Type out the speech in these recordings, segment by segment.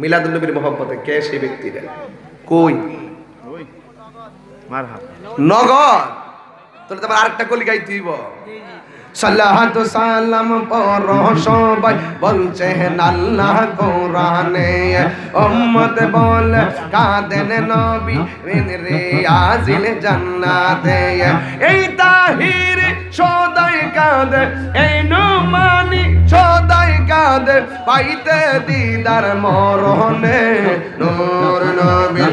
মিলাদুল নবীর মোহাম্মতে কে সেই ব্যক্তিটা কই? নগর তাহলে তোমার আরেকটা কলি গাইতে দিব সালাম পর সবাই বলছে আল্লাহ কোরআনে উম্মত বল কাদেন নবী রে আজিল জান্নাতে। এই তাহির সদাই কাদে এই নুমানি সদাই কাদে পাইতে দিদার মরহনে নূর নবী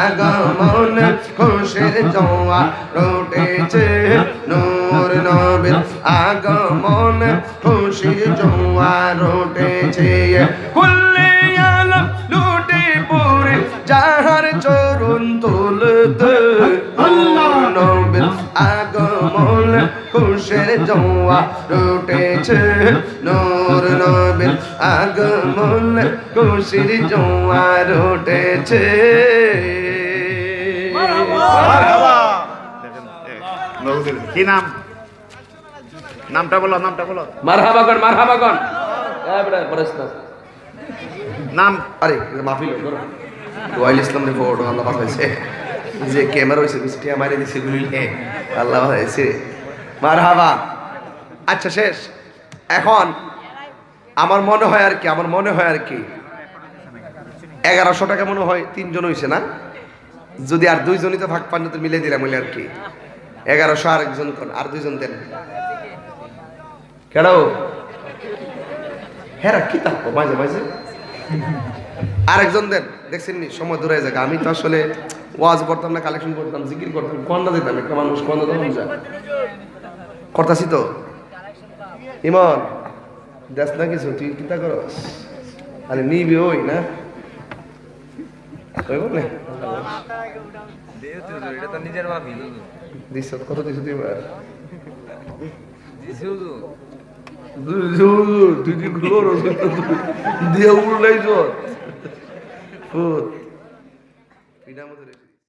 আগমন, খুশির জোয়া রোটেছে। নূর নবীর আগমন, খুশির জোয়া রোটেছে। কুল্লে আলম লুটে পুরে, যাহার চরণ তুলতে। আল্লাহ নবীর আগমন, খুশির জোয়া রোটেছে। নূর নবীর আগমন খুশির জোয়া রোটেছে দেখেন, এ, নবীর কি নাম? নামটা বলো নামটা বলো মারহাবাগন মারহাবাগন নাম আরে মাহফিল ওয়াইল ইসলাম রে ফটো আল্লাহ পাঠাইছে যে ক্যামেরা হইছে বৃষ্টি আমারে দিছে গুলিলে। আল্লাহ পাঠাইছে মারহাবা। আচ্ছা শেষ। এখন আমার মনে হয় আর কি, আমার মনে হয় আর কি। এগারোশো টাকা মনে হয় তিনজন হইছে না? যদি আর দুইজনই তো ভাগ পান মিলে দিলাম বলে আর কি। এগারোশো আর একজন আর দুইজন দেন। কেন হ্যাঁ কি থাকব মাঝে মাঝে। আরেকজন দেন। দেখছেন নি? সময় দূরে যাক। আমি তো আসলে ওয়াজ করতাম না কালেকশন করতাম জিকির করতাম কন্দা দিতাম, একটা মানুষ কন্দা যায়। করতাছি তো। ইমন দেখ না কিছু তুই চিন্তা করস আরে নিবি ওই না? ওই বলে? দিস কত দিস তুই জোর, তুই কি করস? দিয়ে উড়লাই জোর ফুট এটার মধ্যে